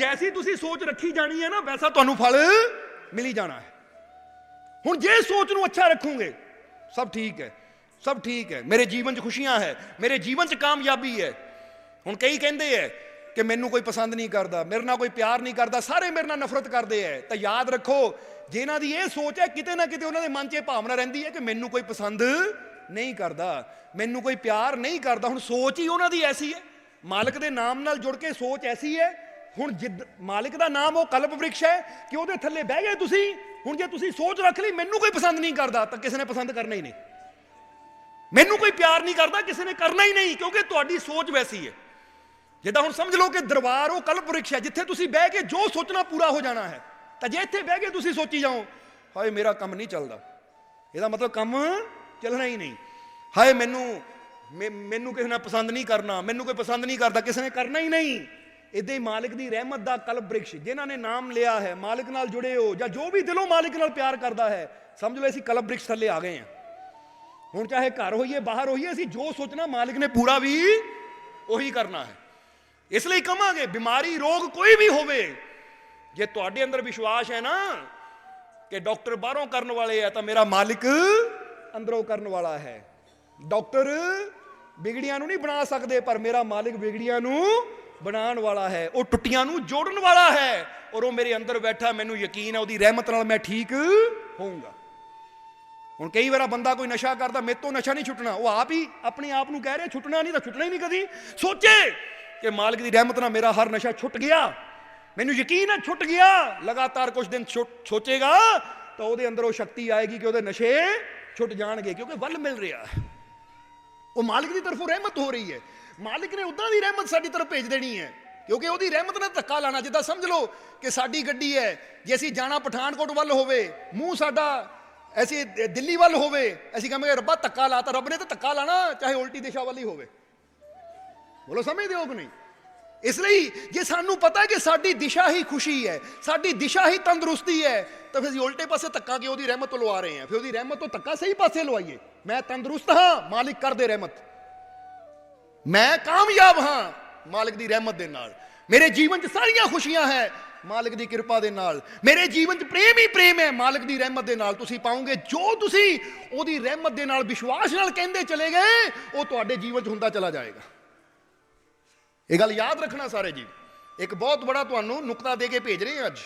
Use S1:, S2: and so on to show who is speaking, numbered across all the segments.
S1: ਜੈਸੀ ਤੁਸੀਂ ਸੋਚ ਰੱਖੀ ਜਾਣੀ ਹੈ ਨਾ, ਵੈਸਾ ਤੁਹਾਨੂੰ ਫਲ ਮਿਲੀ ਜਾਣਾ ਹੈ। ਹੁਣ ਜੇ ਸੋਚ ਨੂੰ ਅੱਛਾ ਰੱਖੋਗੇ, ਸਭ ਠੀਕ ਹੈ, ਸਭ ਠੀਕ ਹੈ। ਮੇਰੇ ਜੀਵਨ 'ਚ ਖੁਸ਼ੀਆਂ ਹੈ, ਮੇਰੇ ਜੀਵਨ 'ਚ ਕਾਮਯਾਬੀ ਹੈ। ਹੁਣ ਕਈ ਕਹਿੰਦੇ ਐ ਕਿ ਮੈਨੂੰ ਕੋਈ ਪਸੰਦ ਨਹੀਂ ਕਰਦਾ, ਮੇਰੇ ਨਾਲ ਕੋਈ ਪਿਆਰ ਨਹੀਂ ਕਰਦਾ, ਸਾਰੇ ਮੇਰੇ ਨਾਲ ਨਫ਼ਰਤ ਕਰਦੇ ਐ ਤਾਂ ਯਾਦ ਰੱਖੋ, ਜਿਨ੍ਹਾਂ ਦੀ ਇਹ ਸੋਚ ਹੈ, ਕਿਤੇ ਨਾ ਕਿਤੇ ਉਹਨਾਂ ਦੇ ਮਨ 'ਚ ਇਹ ਭਾਵਨਾ ਰਹਿੰਦੀ ਹੈ ਕਿ ਮੈਨੂੰ ਕੋਈ ਪਸੰਦ ਨਹੀਂ ਕਰਦਾ, ਮੈਨੂੰ ਕੋਈ ਪਿਆਰ ਨਹੀਂ ਕਰਦਾ। ਹੁਣ ਸੋਚ ਹੀ ਉਹਨਾਂ ਦੀ ਐਸੀ ਹੈ। ਮਾਲਕ ਦੇ ਨਾਮ ਨਾਲ ਜੁੜ ਕੇ ਸੋਚ ਐਸੀ ਹੈ ਹੁਣ ਜਿੱਦ ਮਾਲਕ ਦਾ ਨਾਮ ਉਹ ਕਲਪ ਵ੍ਰਿਕਸ਼ ਹੈ ਕਿ ਉਹਦੇ ਥੱਲੇ ਬਹਿ ਗਏ ਤੁਸੀਂ। ਹੁਣ ਜੇ ਤੁਸੀਂ ਸੋਚ ਰੱਖ ਲਈ, ਮੈਨੂੰ ਕੋਈ ਪਸੰਦ ਨਹੀਂ ਕਰਦਾ ਤਾਂ ਕਿਸੇ ਨੇ ਪਸੰਦ ਕਰਨਾ ਹੀ ਨਹੀਂ। ਮੈਨੂੰ ਕੋਈ ਪਿਆਰ ਨਹੀਂ ਕਰਦਾ, ਕਿਸੇ ਨੇ ਕਰਨਾ ਹੀ ਨਹੀਂ, ਕਿਉਂਕਿ ਤੁਹਾਡੀ ਸੋਚ ਵੈਸੀ ਹੈ। ਜਿੱਦਾਂ ਹੁਣ ਸਮਝ ਲਓ ਕਿ ਦਰਬਾਰ ਉਹ ਕਲਪ ਵ੍ਰਿਕਸ਼ ਹੈ, ਜਿੱਥੇ ਤੁਸੀਂ ਬਹਿ ਕੇ ਜੋ ਸੋਚਣਾ ਪੂਰਾ ਹੋ ਜਾਣਾ ਹੈ, ਤਾਂ ਜੇ ਇੱਥੇ ਬਹਿ ਕੇ ਤੁਸੀਂ ਸੋਚੀ ਜਾਓ, ਹਾਏ ਮੇਰਾ ਕੰਮ ਨਹੀਂ ਚੱਲਦਾ। ਇਹਦਾ ਮਤਲਬ ਕੰਮ ਚੱਲਣਾ ਹੀ ਨਹੀਂ। ਹਾਏ ਮੈਨੂੰ, ਮੈ- ਮੈਨੂੰ ਕਿਸੇ ਨਾਲ ਪਸੰਦ ਨਹੀਂ ਕਰਨਾ, ਮੈਨੂੰ ਕੋਈ ਪਸੰਦ ਨਹੀਂ ਕਰਦਾ, ਕਿਸੇ ਨੇ ਕਰਨਾ ਹੀ ਨਹੀਂ। ਇਦਾਂ ਹੀ ਮਾਲਿਕ ਦੀ ਰਹਿਮਤ ਦਾ ਕਲਬ ਬ੍ਰਿਕਸ਼, ਜਿਨ੍ਹਾਂ ਨੇ ਨਾਮ ਲਿਆ ਹੈ, ਮਾਲਕ ਨਾਲ ਜੁੜੇ ਹੋ, ਜਾਂ ਜੋ ਵੀ ਦਿਲੋਂ ਮਾਲਿਕ ਨਾਲ ਪਿਆਰ ਕਰਦਾ ਹੈ, ਸਮਝ ਲਓ ਅਸੀਂ ਕਲਬ ਬ੍ਰਿਕਸ਼ ਥੱਲੇ ਆ ਗਏ ਹਾਂ। ਹੁਣ ਚਾਹੇ ਘਰ ਹੋਈਏ, ਬਾਹਰ ਹੋਈਏ, ਅਸੀਂ ਜੋ ਸੋਚਣਾ ਮਾਲਿਕ ਨੇ ਪੂਰਾ ਵੀ ਉਹੀ ਕਰਨਾ ਹੈ। ਇਸ ਲਈ ਕਵਾਂਗੇ ਬਿਮਾਰੀ, ਰੋਗ ਕੋਈ ਵੀ ਹੋਵੇ, ਜੇ ਤੁਹਾਡੇ ਅੰਦਰ ਵਿਸ਼ਵਾਸ ਹੈ ਨਾ ਕਿ ਡਾਕਟਰ ਬਾਹਰੋਂ ਕਰਨ ਵਾਲੇ ਆ, ਤਾਂ ਮੇਰਾ ਮਾਲਿਕ ਅੰਦਰੋਂ ਕਰਨ ਵਾਲਾ ਹੈ। ਡਾਕਟਰ ਵਿਗੜੀਆਂ ਨੂੰ ਨਹੀਂ ਬਣਾ ਸਕਦੇ, ਪਰ ਮੇਰਾ ਮਾਲਿਕ ਵਿਗੜੀਆਂ ਨੂੰ ਬਣਾਉਣ ਵਾਲਾ ਹੈ, ਉਹ ਟੁੱਟੀਆਂ ਨੂੰ ਜੋੜਨ ਵਾਲਾ ਹੈ ਔਰ ਉਹ ਮੇਰੇ ਅੰਦਰ ਬੈਠਾ, ਮੈਨੂੰ ਯਕੀਨ ਹੈ ਉਹਦੀ ਰਹਿਮਤ ਨਾਲ ਮੈਂ ਠੀਕ ਹੋਊਂਗਾ। ਹੁਣ ਕਈ ਵਾਰਾ ਬੰਦਾ ਕੋਈ ਨਸ਼ਾ ਕਰਦਾ, ਮੇਰੇ ਤੋਂ ਨਸ਼ਾ ਨਹੀਂ ਛੁੱਟਣਾ, ਉਹ ਆਪ ਹੀ ਆਪਣੇ ਆਪ ਨੂੰ ਕਹਿ ਰਿਹਾ, ਛੁੱਟਣਾ ਨਹੀਂ ਤਾਂ ਛੁੱਟਣਾ ਹੀ ਨਹੀਂ ਕਦੀ। ਸੋਚੇ ਕਿ ਮਾਲਕ ਦੀ ਰਹਿਮਤ ਨਾਲ ਮੇਰਾ ਹਰ ਨਸ਼ਾ ਛੁੱਟ ਗਿਆ। ਮੈਨੂੰ ਯਕੀਨ ਹੈ ਛੁੱਟ ਗਿਆ, ਲਗਾਤਾਰ ਕੁਝ ਦਿਨ ਛੁੱਟ- ਸੋਚੇਗਾ ਤਾਂ ਉਹਦੇ ਅੰਦਰ ਉਹ ਸ਼ਕਤੀ ਆਏਗੀ ਕਿ ਉਹਦੇ ਨਸ਼ੇ ਛੁੱਟ ਜਾਣਗੇ, ਕਿਉਂਕਿ ਵੱਲ ਮਿਲ ਰਿਹਾ ਹੈ। ਉਹ ਮਾਲਕ ਦੀ ਤਰਫੋਂ ਰਹਿਮਤ ਹੋ ਰਹੀ ਹੈ। ਮਾਲਿਕ ਨੇ ਉਦਾਂ ਦੀ ਰਹਿਮਤ ਸਾਡੀ ਤਰਫ ਭੇਜ ਦੇਣੀ ਹੈ। ਕਿਉਂਕਿ ਉਹਦੀ ਰਹਿਮਤ ਨਾਲ ਧੱਕਾ ਲਾਣਾ, ਜਿੱਦਾਂ ਸਮਝ ਲਓ ਕਿ ਸਾਡੀ ਗੱਡੀ ਹੈ, ਜੇ ਅਸੀਂ ਜਾਣਾ ਪਠਾਨਕੋਟ ਵੱਲ ਹੋਵੇ, ਮੂੰਹ ਸਾਡਾ ਅਸੀਂ ਦਿੱਲੀ ਵੱਲ ਹੋਵੇ, ਅਸੀਂ ਕਹਿੰਦੇ ਰੱਬਾ ਧੱਕਾ ਲਾਤਾ, ਰੱਬ ਨੇ ਤਾਂ ਧੱਕਾ ਲਾਣਾ, ਚਾਹੇ ਉਲਟੀ ਦਿਸ਼ਾ ਵੱਲ ਹੀ ਹੋਵੇ। ਬੋਲੋ, ਸਮਝਦੇ ਹੋ ਕਿ ਨਹੀਂ? ਇਸ ਲਈ ਜੇ ਸਾਨੂੰ ਪਤਾ ਕਿ ਸਾਡੀ ਦਿਸ਼ਾ ਹੀ ਖੁਸ਼ੀ ਹੈ, ਸਾਡੀ ਦਿਸ਼ਾ ਹੀ ਤੰਦਰੁਸਤੀ ਹੈ, ਤਾਂ ਫਿਰ ਅਸੀਂ ਉਲਟੇ ਪਾਸੇ ਧੱਕਾ ਕਿ ਉਹਦੀ ਰਹਿਮਤ ਤੋਂ ਲਵਾ ਰਹੇ ਹਾਂ। ਫਿਰ ਉਹਦੀ ਰਹਿਮਤ ਤੋਂ ਧੱਕਾ ਸਹੀ ਪਾਸੇ ਲਵਾਈਏ ਮੈਂ ਤੰਦਰੁਸਤ ਹਾਂ, ਮਾਲਿਕ ਕਰਦੇ ਰਹਿਮਤ। ਮੈਂ ਕਾਮਯਾਬ ਹਾਂ ਮਾਲਕ ਦੀ ਰਹਿਮਤ ਦੇ ਨਾਲ। ਮੇਰੇ ਜੀਵਨ 'ਚ ਸਾਰੀਆਂ ਖੁਸ਼ੀਆਂ ਹੈ ਮਾਲਕ ਦੀ ਕਿਰਪਾ ਦੇ ਨਾਲ। ਮੇਰੇ ਜੀਵਨ 'ਚ ਪ੍ਰੇਮ ਹੀ ਪ੍ਰੇਮ ਹੈ ਮਾਲਕ ਦੀ ਰਹਿਮਤ ਦੇ ਨਾਲ। ਤੁਸੀਂ ਪਾਉਂਗੇ ਜੋ ਤੁਸੀਂ ਉਹਦੀ ਰਹਿਮਤ ਦੇ ਨਾਲ ਵਿਸ਼ਵਾਸ ਨਾਲ ਕਹਿੰਦੇ ਚਲੇ ਗਏ, ਉਹ ਤੁਹਾਡੇ ਜੀਵਨ 'ਚ ਹੁੰਦਾ ਚਲਾ ਜਾਏਗਾ। ਇਹ ਗੱਲ ਯਾਦ ਰੱਖਣਾ ਸਾਰੇ ਜੀ। ਇੱਕ ਬਹੁਤ ਬੜਾ ਤੁਹਾਨੂੰ ਨੁਕਤਾ ਦੇ ਕੇ ਭੇਜ ਰਹੇ ਹਾਂ ਅੱਜ।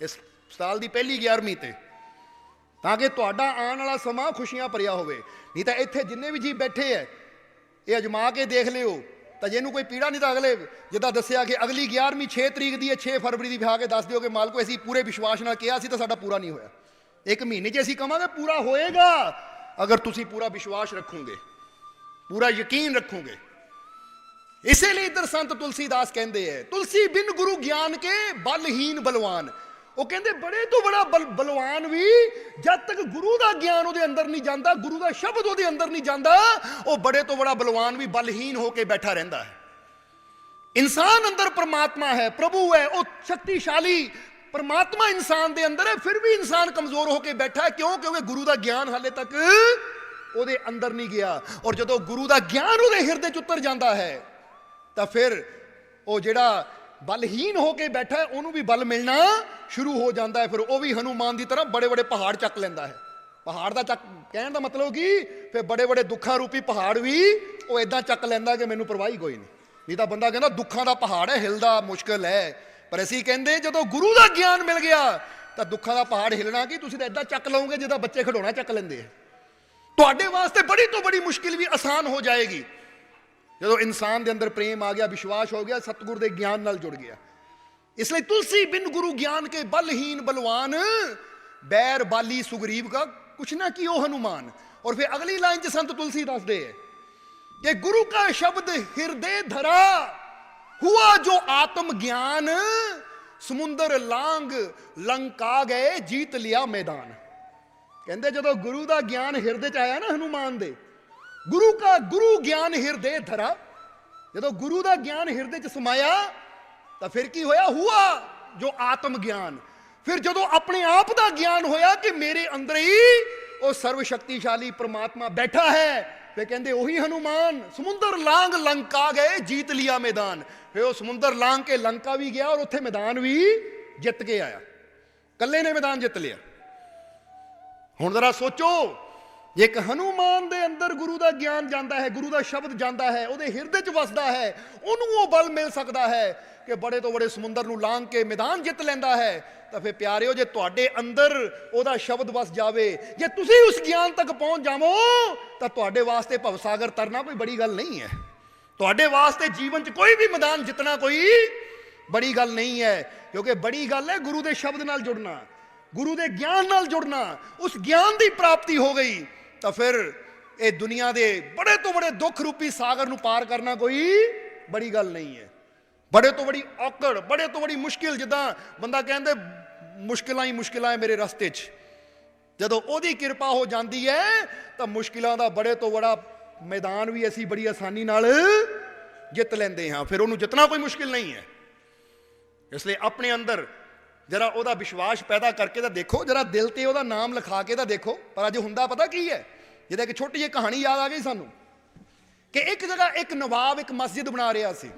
S1: ਇਸ ਸਾਲ ਦੀ ਪਹਿਲੀ 11ਵੀਂ ਤੇ। ਤਾਂ ਕਿ ਤੁਹਾਡਾ ਆਉਣ ਵਾਲਾ ਸਮਾਂ ਖੁਸ਼ੀਆਂ ਭਰਿਆ ਹੋਵੇ। ਨਹੀਂ ਤਾਂ ਇੱਥੇ ਜਿੰਨੇ ਵੀ ਜੀ ਬੈਠੇ ਐ ਇਹ ਅਜਮਾ ਕੇ ਦੇਖ ਲਿਓ। ਤਾਂ ਜਿਹਨੂੰ ਕੋਈ ਪੀੜਾ ਨਹੀਂ ਤਾਂ ਅਗਲੇ ਜਿੱਦਾਂ ਦੱਸਿਆ ਕਿ ਅਗਲੀ 11ਵੀਂ 6 ਤਰੀਕ ਦੀ ਹੈ 6 ਫਰਵਰੀ ਦੀ ਵਿਆਹ ਕੇ ਦੱਸ ਦਿਓ ਕਿ ਮਾਲਕੋ, ਅਸੀਂ ਪੂਰੇ ਵਿਸ਼ਵਾਸ ਨਾਲ ਕਿਹਾ ਸੀ ਤਾਂ ਸਾਡਾ ਪੂਰਾ ਨਹੀਂ ਹੋਇਆ। ਇੱਕ ਮਹੀਨੇ 'ਚ ਅਸੀਂ ਕਹਾਂਗੇ ਪੂਰਾ ਹੋਏਗਾ। ਅਗਰ ਤੁਸੀਂ ਪੂਰਾ ਵਿਸ਼ਵਾਸ ਰੱਖੋਗੇ, ਪੂਰਾ ਯਕੀਨ ਰੱਖੋਗੇ। ਇਸੇ ਲਈ ਇਧਰ ਸੰਤ ਤੁਲਸੀਦਾਸ ਕਹਿੰਦੇ ਐ, ਤੁਲਸੀ ਬਿਨ ਗੁਰੂ ਗਿਆਨ ਕੇ ਬਲਹੀਨ ਬਲਵਾਨ। ਉਹ ਕਹਿੰਦੇ ਬੜੇ ਤੋਂ ਬੜਾ ਬਲ, ਬਲਵਾਨ ਵੀ ਜਦ ਤੱਕ ਗੁਰੂ ਦਾ ਗਿਆਨ ਉਹਦੇ ਅੰਦਰ ਨਹੀਂ ਜਾਂਦਾ ਗੁਰੂ ਦਾ ਸ਼ਬਦ ਉਹਦੇ ਅੰਦਰ ਨਹੀਂ ਜਾਂਦਾ ਉਹ ਬੜੇ ਤੋਂ ਬੜਾ ਬਲਵਾਨ ਵੀ ਬਲਹੀਨ ਹੋ ਕੇ ਬੈਠਾ ਰਹਿੰਦਾ ਹੈ। ਇਨਸਾਨ ਅੰਦਰ ਪਰਮਾਤਮਾ ਹੈ ਪ੍ਰਭੂ ਹੈ ਉਹ ਸ਼ਕਤੀਸ਼ਾਲੀ ਪਰਮਾਤਮਾ ਇਨਸਾਨ ਦੇ ਅੰਦਰ ਹੈ ਫਿਰ ਵੀ ਇਨਸਾਨ ਕਮਜ਼ੋਰ ਹੋ ਕੇ ਬੈਠਾ ਹੈ। ਕਿਉਂ? ਕਿਉਂਕਿ ਗੁਰੂ ਦਾ ਗਿਆਨ ਹਾਲੇ ਤੱਕ ਉਹਦੇ ਅੰਦਰ ਨਹੀਂ ਗਿਆ। ਔਰ ਜਦੋਂ ਗੁਰੂ ਦਾ ਗਿਆਨ ਉਹਦੇ ਹਿਰਦੇ 'ਚ ਉਤਰ ਜਾਂਦਾ ਹੈ ਤਾਂ ਫਿਰ ਉਹ ਜਿਹੜਾ ਬਲਹੀਨ ਹੋ ਕੇ ਬੈਠਾ ਹੈ, ਉਹਨੂੰ ਵੀ ਬਲ ਮਿਲਣਾ ਸ਼ੁਰੂ ਹੋ ਜਾਂਦਾ ਹੈ। ਫਿਰ ਉਹ ਵੀ ਹਨੂਮਾਨ ਦੀ ਤਰ੍ਹਾਂ ਬੜੇ ਬੜੇ ਪਹਾੜ ਚੱਕ ਲੈਂਦਾ ਹੈ। ਪਹਾੜ ਦਾ ਚੱਕ ਕਹਿਣ ਦਾ ਮਤਲਬ ਕੀ? ਫਿਰ ਬੜੇ ਬੜੇ ਦੁੱਖਾਂ ਰੂਪੀ ਪਹਾੜ ਵੀ ਉਹ ਇਦਾਂ ਚੱਕ ਲੈਂਦਾ ਕਿ ਮੈਨੂੰ ਪਰਵਾਹੀ ਕੋਈ ਨਹੀਂ। ਨਹੀਂ ਤਾਂ ਬੰਦਾ ਕਹਿੰਦਾ, ਦੁੱਖਾਂ ਦਾ ਪਹਾੜ ਹੈ ਹਿਲਦਾ ਮੁਸ਼ਕਲ ਹੈ। ਪਰ ਅਸੀਂ ਕਹਿੰਦੇ, ਜਦੋਂ ਗੁਰੂ ਦਾ ਗਿਆਨ ਮਿਲ ਗਿਆ, ਤਾਂ ਦੁੱਖਾਂ ਦਾ ਪਹਾੜ ਹਿਲਣਾ ਕੀ? ਤੁਸੀਂ ਤਾਂ ਇਦਾਂ ਚੱਕ ਲਓਗੇ ਜਿੱਦਾਂ ਬੱਚੇ ਖਿਡੌਣਾ ਚੱਕ ਲੈਂਦੇ ਆ। ਤੁਹਾਡੇ ਵਾਸਤੇ ਬੜੀ ਤੋਂ ਬੜੀ ਮੁਸ਼ਕਿਲ ਵੀ ਆਸਾਨ ਹੋ ਜਾਏਗੀ। ਜਦੋਂ ਇਨਸਾਨ ਦੇ ਅੰਦਰ ਪ੍ਰੇਮ ਆ ਗਿਆ ਵਿਸ਼ਵਾਸ ਹੋ ਗਿਆ ਸਤਿਗੁਰ ਦੇ ਗਿਆਨ ਨਾਲ ਜੁੜ ਗਿਆ ਇਸ ਲਈ ਤੁਲਸੀ ਬਿਨ ਗੁਰੂ ਗਿਆਨ ਕੇ ਬਲਹੀਨ ਬਲਵਾਨ ਬੈਰ ਬਾਲੀ ਸੁਗਰੀਵ का कुछ ना की ओ हनुमान और फिर अगली लाइन च संत तुलसी दसदे है कि गुरु का शब्द हृदय धरा हुआ जो आत्म ज्ञान समुंदर लांग लंका गए जीत लिया मैदान ਕਹਿੰਦੇ ਜਦੋਂ ਗੁਰੂ ਦਾ ਗਿਆਨ ਹਿਰਦੇ ਚ ਆਇਆ ਨਾ ਹਨੂਮਾਨ ਦੇ ਗੁਰੂ ਕਾ ਗੁਰੂ ਗਿਆਨ ਹਿਰਦੇ ਧਰਾ। ਜਦੋਂ ਗੁਰੂ ਦਾ ਗਿਆਨ ਹਿਰਦੇ ਚ ਸਮਾਇਆ, ਤਾਂ ਫਿਰ ਕੀ ਹੋਇਆ? ਹੁਆ, ਜੋ ਆਤਮ ਗਿਆਨ। ਫਿਰ ਜਦੋਂ ਆਪਣੇ ਆਪ ਦਾ ਗਿਆਨ ਹੋਇਆ ਕਿ ਮੇਰੇ ਅੰਦਰ ਹੀ ਉਹ ਸਰਵ ਸ਼ਕਤੀਸ਼ਾਲੀ ਪ੍ਰਮਾਤਮਾ ਬੈਠਾ ਹੈ ਫੇ ਕਹਿੰਦੇ ਉਹੀ ਹਨੂਮਾਨ, ਸਮੁੰਦਰ ਲਾਂਗ ਲੰਕਾ ਗਏ, ਜੀਤ ਲਿਆ ਮੈਦਾਨ। ਫਿਰ ਉਹ ਸਮੁੰਦਰ ਲਾਂਗ ਕੇ ਲੰਕਾ ਵੀ ਗਿਆ ਔਰ ਉੱਥੇ ਮੈਦਾਨ ਵੀ ਜਿੱਤ ਕੇ ਆਇਆ। ਕੱਲੇ ਨੇ ਮੈਦਾਨ ਜਿੱਤ ਲਿਆ। ਹੁਣ ਜ਼ਰਾ ਸੋਚੋ ਇੱਕ ਹਨੂਮਾਨ ਦੇ ਅੰਦਰ ਗੁਰੂ ਦਾ ਗਿਆਨ ਜਾਂਦਾ ਹੈ, ਗੁਰੂ ਦਾ ਸ਼ਬਦ ਜਾਂਦਾ ਹੈ, ਉਹਦੇ ਹਿਰਦੇ 'ਚ ਵਸਦਾ ਹੈ, ਉਹਨੂੰ ਉਹ ਬਲ ਮਿਲ ਸਕਦਾ ਹੈ ਕਿ ਬੜੇ ਤੋਂ ਬੜੇ ਸਮੁੰਦਰ ਨੂੰ ਲਾਂਘ ਕੇ ਮੈਦਾਨ ਜਿੱਤ ਲੈਂਦਾ ਹੈ। ਤਾਂ ਫਿਰ ਪਿਆਰਿਓ, ਜੇ ਤੁਹਾਡੇ ਅੰਦਰ ਉਹਦਾ ਸ਼ਬਦ ਵਸ ਜਾਵੇ, ਜੇ ਤੁਸੀਂ ਉਸ ਗਿਆਨ ਤੱਕ ਪਹੁੰਚ ਜਾਵੋ, ਤਾਂ ਤੁਹਾਡੇ ਵਾਸਤੇ ਭਵ ਸਾਗਰ ਤਰਨਾ ਕੋਈ ਬੜੀ ਗੱਲ ਨਹੀਂ ਹੈ। ਤੁਹਾਡੇ ਵਾਸਤੇ ਜੀਵਨ 'ਚ ਕੋਈ ਵੀ ਮੈਦਾਨ ਜਿੱਤਣਾ ਕੋਈ ਬੜੀ ਗੱਲ ਨਹੀਂ ਹੈ, ਕਿਉਂਕਿ ਬੜੀ ਗੱਲ ਹੈ ਗੁਰੂ ਦੇ ਸ਼ਬਦ ਨਾਲ ਜੁੜਨਾ, ਗੁਰੂ ਦੇ ਗਿਆਨ ਨਾਲ ਜੁੜਨਾ, ਉਸ ਗਿਆਨ ਦੀ ਪ੍ਰਾਪਤੀ ਹੋ ਗਈ। ਤਾਂ ਫਿਰ ਇਹ ਦੁਨੀਆ ਦੇ ਬੜੇ ਤੋਂ ਬੜੇ ਦੁੱਖ ਰੂਪੀ ਸਾਗਰ ਨੂੰ ਪਾਰ ਕਰਨਾ ਕੋਈ ਬੜੀ ਗੱਲ ਨਹੀਂ ਹੈ। ਬੜੇ ਤੋਂ ਬੜੀ ਔਕੜ, ਬੜੇ ਤੋਂ ਬੜੀ ਮੁਸ਼ਕਿਲ, ਜਿੱਦਾਂ ਬੰਦਾ ਕਹਿੰਦੇ, ਮੁਸ਼ਕਿਲਾਂ ਹੀ ਮੁਸ਼ਕਿਲਾਂ ਹੈ ਮੇਰੇ ਰਸਤੇ 'ਚ। ਜਦੋਂ ਉਹਦੀ ਕਿਰਪਾ ਹੋ ਜਾਂਦੀ ਹੈ, ਤਾਂ ਮੁਸ਼ਕਿਲਾਂ ਦਾ ਬੜੇ ਤੋਂ ਬੜਾ ਮੈਦਾਨ ਵੀ ਅਸੀਂ ਬੜੀ ਆਸਾਨੀ ਨਾਲ ਜਿੱਤ ਲੈਂਦੇ ਹਾਂ। ਫਿਰ ਉਹਨੂੰ ਜਿੱਤਣਾ ਕੋਈ ਮੁਸ਼ਕਿਲ ਨਹੀਂ ਹੈ। ਇਸ ਲਈ ਆਪਣੇ ਅੰਦਰ ਜਰਾ ਉਹਦਾ ਵਿਸ਼ਵਾਸ ਪੈਦਾ ਕਰਕੇ ਤਾਂ ਦੇਖੋ, ਜਰਾ ਦਿਲ ਤੇ ਉਹਦਾ ਨਾਮ ਲਿਖਾ ਕੇ ਤਾਂ ਦੇਖੋ। ਪਰ ਅੱਜ ਹੁੰਦਾ ਪਤਾ ਕੀ ਹੈ? ਜਿਹਦਾ ਇੱਕ ਛੋਟੀ ਜਿਹੀ ਕਹਾਣੀ ਯਾਦ ਆ ਗਈ ਸਾਨੂੰ ਕਿ ਇੱਕ ਜਗ੍ਹਾ ਇੱਕ ਨਵਾਬ ਇੱਕ ਮਸਜਿਦ ਬਣਾ ਰਿਹਾ ਸੀ।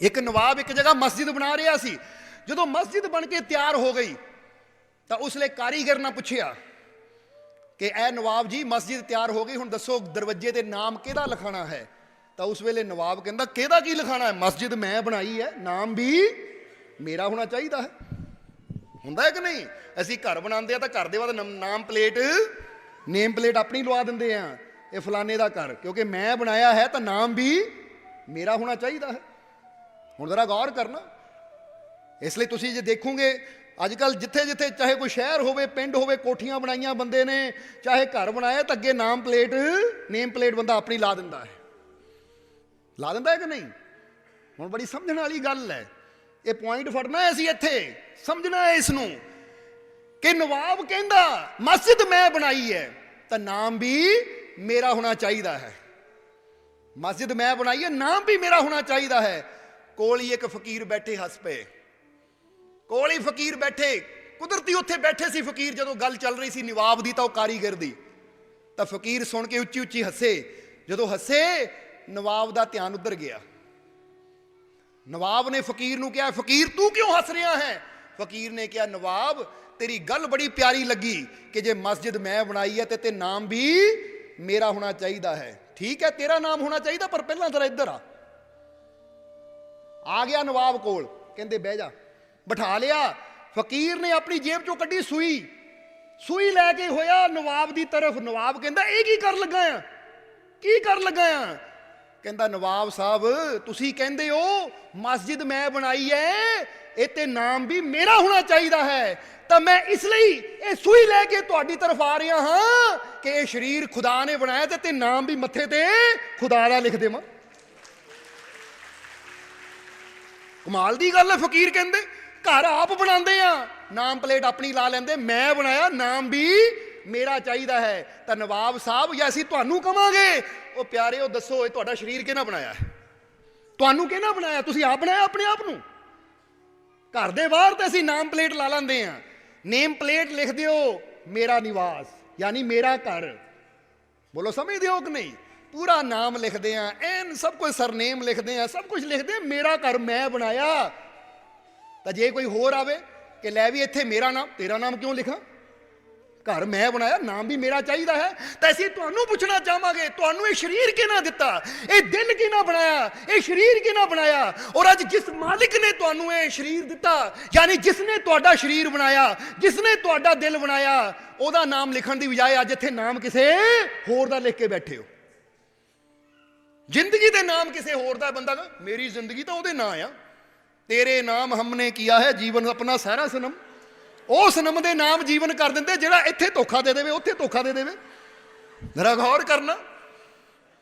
S1: ਇੱਕ ਨਵਾਬ ਇੱਕ ਜਗ੍ਹਾ ਮਸਜਿਦ ਬਣਾ ਰਿਹਾ ਸੀ। ਜਦੋਂ ਮਸਜਿਦ ਬਣ ਕੇ ਤਿਆਰ ਹੋ ਗਈ, ਤਾਂ ਉਸ ਲਈ ਕਾਰੀਗਰ ਨਾਲ ਪੁੱਛਿਆ ਕਿ, ਐ ਨਵਾਬ ਜੀ, ਮਸਜਿਦ ਤਿਆਰ ਹੋ ਗਈ, ਹੁਣ ਦੱਸੋ ਦਰਵਾਜ਼ੇ ਤੇ ਨਾਮ ਕਿਹਦਾ ਲਿਖਾਣਾ ਹੈ? ਤਾਂ ਉਸ ਵੇਲੇ ਨਵਾਬ ਕਹਿੰਦਾ, ਕਿਹਦਾ ਕੀ ਲਿਖਾਣਾ ਹੈ? ਮਸਜਿਦ ਮੈਂ ਬਣਾਈ ਹੈ, ਨਾਮ ਵੀ ਮੇਰਾ ਹੋਣਾ ਚਾਹੀਦਾ ਹੈ। ਹੁੰਦਾ ਕਿ ਨਹੀਂ? ਅਸੀਂ ਘਰ ਬਣਾਉਂਦੇ ਆ ਤਾਂ ਘਰ ਦੇ ਬਾਅਦ ਨਮ- ਨਾਮ ਪਲੇਟ ਨੇਮ ਪਲੇਟ ਆਪਣੀ ਲਵਾ ਦਿੰਦੇ ਆ। ਇਹ ਫਲਾਣੇ ਦਾ ਘਰ, ਕਿਉਂਕਿ ਮੈਂ ਬਣਾਇਆ ਹੈ ਤਾਂ ਨਾਮ ਵੀ ਮੇਰਾ ਹੋਣਾ ਚਾਹੀਦਾ ਹੈ। ਹੁਣ ਜ਼ਰਾ ਗੌਰ ਕਰਨਾ। ਇਸ ਲਈ ਤੁਸੀਂ ਜੇ ਦੇਖੋਗੇ ਅੱਜ ਕੱਲ ਜਿੱਥੇ ਜਿੱਥੇ ਚਾਹੇ ਕੋਈ ਸ਼ਹਿਰ ਹੋਵੇ, ਪਿੰਡ ਹੋਵੇ, ਕੋਠੀਆਂ ਬਣਾਈਆਂ ਬੰਦੇ ਨੇ, ਚਾਹੇ ਘਰ ਬਣਾਇਆ ਤਾਂ ਅੱਗੇ ਨਾਮ ਪਲੇਟ ਨੇਮ ਪਲੇਟ ਬੰਦਾ ਆਪਣੀ ਲਾ ਦਿੰਦਾ ਹੈ। ਲਾ ਦਿੰਦਾ ਹੈ ਕਿ ਨਹੀਂ? ਹੁਣ ਬੜੀ ਸਮਝਣ ਵਾਲੀ ਗੱਲ ਹੈ। ਇਹ ਪੁਆਇੰਟ ਫੜਨਾ ਹੈ ਅਸੀਂ ਇੱਥੇ, ਸਮਝਣਾ ਹੈ ਇਸ ਨੂੰ ਕਿ ਨਵਾਬ ਕਹਿੰਦਾ, ਮਸਜਿਦ ਮੈਂ ਬਣਾਈ ਹੈ, ਤਾਂ ਨਾਮ ਵੀ ਮੇਰਾ ਹੋਣਾ ਚਾਹੀਦਾ ਹੈ। ਮਸਜਿਦ ਮੈਂ ਬਣਾਈ ਹੈ, ਨਾਮ ਵੀ ਮੇਰਾ ਹੋਣਾ ਚਾਹੀਦਾ ਹੈ। ਕੋਲ ਹੀ ਇੱਕ ਫਕੀਰ ਬੈਠੇ ਹੱਸ ਪਏ। ਕੋਲ ਹੀ ਫਕੀਰ ਬੈਠੇ, ਕੁਦਰਤੀ ਉੱਥੇ ਬੈਠੇ ਸੀ ਫਕੀਰ, ਜਦੋਂ ਗੱਲ ਚੱਲ ਰਹੀ ਸੀ ਨਵਾਬ ਦੀ ਤਾਂ ਉਹ ਕਾਰੀਗਰ ਦੀ। ਤਾਂ ਫਕੀਰ ਸੁਣ ਕੇ ਉੱਚੀ ਉੱਚੀ ਹੱਸੇ। ਜਦੋਂ ਹੱਸੇ, ਨਵਾਬ ਦਾ ਧਿਆਨ ਉੱਧਰ ਗਿਆ। ਨਵਾਬ ਨੇ ਫਕੀਰ ਨੂੰ ਕਿਹਾ ਫਕੀਰ ਤੂੰ ਕਿਉਂ ਹੱਸ ਰਿਹਾ ਹੈ ਫਕੀਰ ਨੇ ਕਿਹਾ ਨਵਾਬ ਤੇਰੀ ਗੱਲ ਬੜੀ ਪਿਆਰੀ ਲੱਗੀ ਕਿ ਜੇ ਮਸਜਿਦ ਮੈਂ ਬਣਾਈ ਹੈ ਤੇ ਤੇ ਨਾਮ ਵੀ ਮੇਰਾ ਹੋਣਾ ਚਾਹੀਦਾ ਹੈ ਠੀਕ ਹੈ ਤੇਰਾ ਨਾਮ ਹੋਣਾ ਚਾਹੀਦਾ ਪਰ ਪਹਿਲਾਂ ਜ਼ਰਾ ਇੱਧਰ ਆ ਆ ਗਿਆ ਨਵਾਬ ਕੋਲ ਕਹਿੰਦੇ ਬਹਿ ਜਾ ਬਿਠਾ ਲਿਆ ਫਕੀਰ ਨੇ ਆਪਣੀ ਜੇਬ ਚੋਂ ਕੱਢੀ ਸੂਈ ਸੂਈ ਲੈ ਕੇ ਹੋਇਆ ਨਵਾਬ ਦੀ ਤਰਫ ਨਵਾਬ ਕਹਿੰਦਾ ਇਹ ਕੀ ਕਰ ਲੱਗਾ ਆ ਕੀ ਕਰ ਲੱਗਾ ਆ ਕਹਿੰਦਾ, ਨਵਾਬ ਸਾਹਿਬ, ਤੁਸੀਂ ਕਹਿੰਦੇ ਹੋ, ਮਸਜਿਦ ਮੈਂ ਬਣਾਈ ਹੈ ਇਹ ਤੇ ਨਾਮ ਵੀ ਮੇਰਾ ਹੋਣਾ ਚਾਹੀਦਾ ਹੈ। ਤਾਂ ਮੈਂ ਇਸ ਲਈ ਇਹ ਸੂਈ ਲੈ ਕੇ ਤੁਹਾਡੀ ਤਰਫ ਆ ਰਿਹਾ ਹਾਂ ਕਿ ਇਹ ਸਰੀਰ ਖੁਦਾ ਨੇ ਬਣਾਇਆ ਤੇ ਤੇ ਨਾਮ ਵੀ ਮੱਥੇ ਤੇ ਖੁਦਾ ਦਾ ਲਿਖ ਦੇਵਾਂ। ਕਮਾਲ ਦੀ ਗੱਲ ਹੈ ਫਕੀਰ ਕਹਿੰਦੇ, ਘਰ ਆਪ ਬਣਾਉਂਦੇ ਆ, ਨਾਮ ਪਲੇਟ ਆਪਣੀ ਲਾ ਲੈਂਦੇ, ਮੈਂ ਬਣਾਇਆ, ਨਾਮ ਵੀ ਮੇਰਾ ਚਾਹੀਦਾ ਹੈ ਤਾਂ ਨਵਾਬ ਸਾਹਿਬ, ਜਾਂ ਅਸੀਂ ਤੁਹਾਨੂੰ ਕਵਾਂਗੇ, ਉਹ ਪਿਆਰਿਓ ਦੱਸੋ, ਇਹ ਤੁਹਾਡਾ ਸਰੀਰ ਕਿਹਨਾਂ ਬਣਾਇਆ ਹੈ? ਤੁਹਾਨੂੰ ਕਿਹਨਾਂ ਬਣਾਇਆ? ਤੁਸੀਂ ਆਪ ਬਣਾਇਆ ਆਪਣੇ ਆਪ ਨੂੰ? ਘਰ ਦੇ ਬਾਹਰ ਤੇ ਅਸੀਂ ਨਾਮ ਪਲੇਟ ਲਾ ਲੈਂਦੇ ਆ ਨੇਮ ਪਲੇਟ ਲਿਖ ਦਿਓ, ਮੇਰਾ ਨਿਵਾਸ, ਯਾਨੀ ਮੇਰਾ ਘਰ। ਬੋਲੋ ਸਮਝਦੇ ਹੋ ਕਿ ਨਹੀਂ? ਪੂਰਾ ਨਾਮ ਲਿਖਦੇ ਆ ਐਨ ਸਭ ਕੁਝ ਸਰਨੇਮ ਲਿਖਦੇ ਆ ਸਭ ਕੁਝ ਲਿਖਦੇ ਮੇਰਾ ਘਰ ਮੈਂ ਬਣਾਇਆ। ਤਾਂ ਜੇ ਕੋਈ ਹੋਰ ਆਵੇ ਕਿ ਲੈ ਵੀ ਇੱਥੇ ਮੇਰਾ ਨਾਮ, ਤੇਰਾ ਨਾਮ ਕਿਉਂ ਲਿਖਾਂ? ਘਰ ਮੈਂ ਬਣਾਇਆ, ਨਾਮ ਵੀ ਮੇਰਾ ਚਾਹੀਦਾ ਹੈ, ਤਾਂ ਅਸੀਂ ਤੁਹਾਨੂੰ ਪੁੱਛਣਾ ਚਾਹਾਂਗੇ, ਤੁਹਾਨੂੰ ਇਹ ਸਰੀਰ ਕਿਹਨਾਂ ਦਿੱਤਾ? ਇਹ ਦਿਲ ਕਿਹਨਾਂ ਬਣਾਇਆ? ਇਹ ਸਰੀਰ ਕਿਹਨਾਂ ਬਣਾਇਆ? ਔਰ ਅੱਜ ਜਿਸ ਮਾਲਿਕ ਨੇ ਤੁਹਾਨੂੰ ਇਹ ਸਰੀਰ ਦਿੱਤਾ, ਯਾਨੀ ਜਿਸ ਨੇ ਤੁਹਾਡਾ ਸਰੀਰ ਬਣਾਇਆ ਜਿਸ ਨੇ ਤੁਹਾਡਾ ਦਿਲ ਬਣਾਇਆ, ਉਹਦਾ ਨਾਮ ਲਿਖਣ ਦੀ ਬਜਾਏ ਅੱਜ ਇੱਥੇ ਨਾਮ ਕਿਸੇ ਹੋਰ ਦਾ ਲਿਖ ਕੇ ਬੈਠੇ ਹੋ। ਜ਼ਿੰਦਗੀ ਦੇ ਨਾਮ ਕਿਸੇ ਹੋਰ ਦਾ, ਬੰਦਾ ਮੇਰੀ ਜ਼ਿੰਦਗੀ ਤਾਂ ਉਹਦੇ ਨਾਂ ਆ। ਤੇਰੇ ਨਾਮ ਹਮਨੇ ਕੀਆ ਹੈ, ਜੀਵਨ ਆਪਣਾ ਸਾਰਾ ਸਨਮ। ਉਸ ਨਮ ਦੇ ਨਾਮ ਜੀਵਨ ਕਰ ਦਿੰਦੇ, ਜਿਹੜਾ ਇੱਥੇ ਧੋਖਾ ਦੇ ਦੇਵੇ, ਉੱਥੇ ਧੋਖਾ ਦੇ ਦੇਵੇ। ਜ਼ਰਾ ਗੌਰ ਕਰਨਾ।